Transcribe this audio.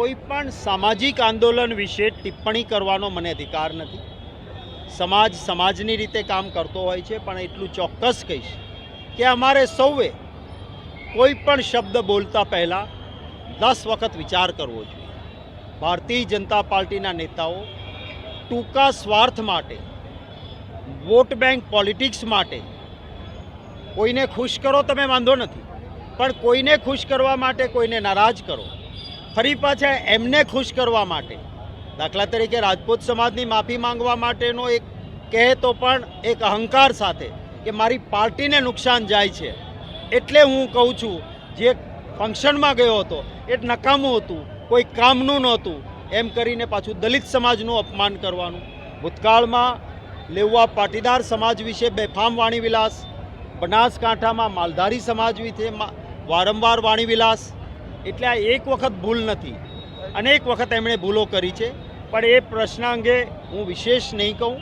કોઈ પણ સામાજિક આંદોલન વિશે ટિપ્પણી કરવાનો મને અધિકાર નથી. સમાજ સમાજની રીતે કામ કરતો હોય છે, પણ એટલું ચોક્કસ કહીશ કે અમારે સૌએ કોઈ પણ શબ્દ બોલતા પહેલાં દસ વખત વિચાર કરવો જોઈએ. ભારતીય જનતા પાર્ટીના નેતાઓ ટૂંકા સ્વાર્થ માટે, વોટ બેંક પોલિટિક્સ માટે, કોઈને ખુશ કરો તમે વાંધો નથી, પણ કોઈને ખુશ કરવા માટે કોઈને નારાજ કરો. ફરી પાછા એમને ખુશ કરવા માટે. દાખલા તરીકે રાજપૂત સમાજની માફી માંગવા માટેનો એક કહે તો પણ એક અહંકાર સાથે કે મારી પાર્ટીને નુકસાન જાય છે. એટલે હું કહું છું, જે ફંક્શનમાં ગયો હતો, એ નકામું હતું, કોઈ કામનું નહોતું. એમ કરીને પાછું દલિત સમાજનું અપમાન કરવાનું. ભૂતકાળમાં લેવા પાટીદાર સમાજ વિશે બેફામ વાણીવિલાસ બનાસકાંઠામાં માલધારી સમાજ વિશે વારંવાર વાણીવિલાસ એટલે આ એક વખત ભૂલ નથી. અનેક વખત એમણે ભૂલો કરી છે. પણ એ પ્રશ્ન અંગે હું વિશેષ નહીં કહું.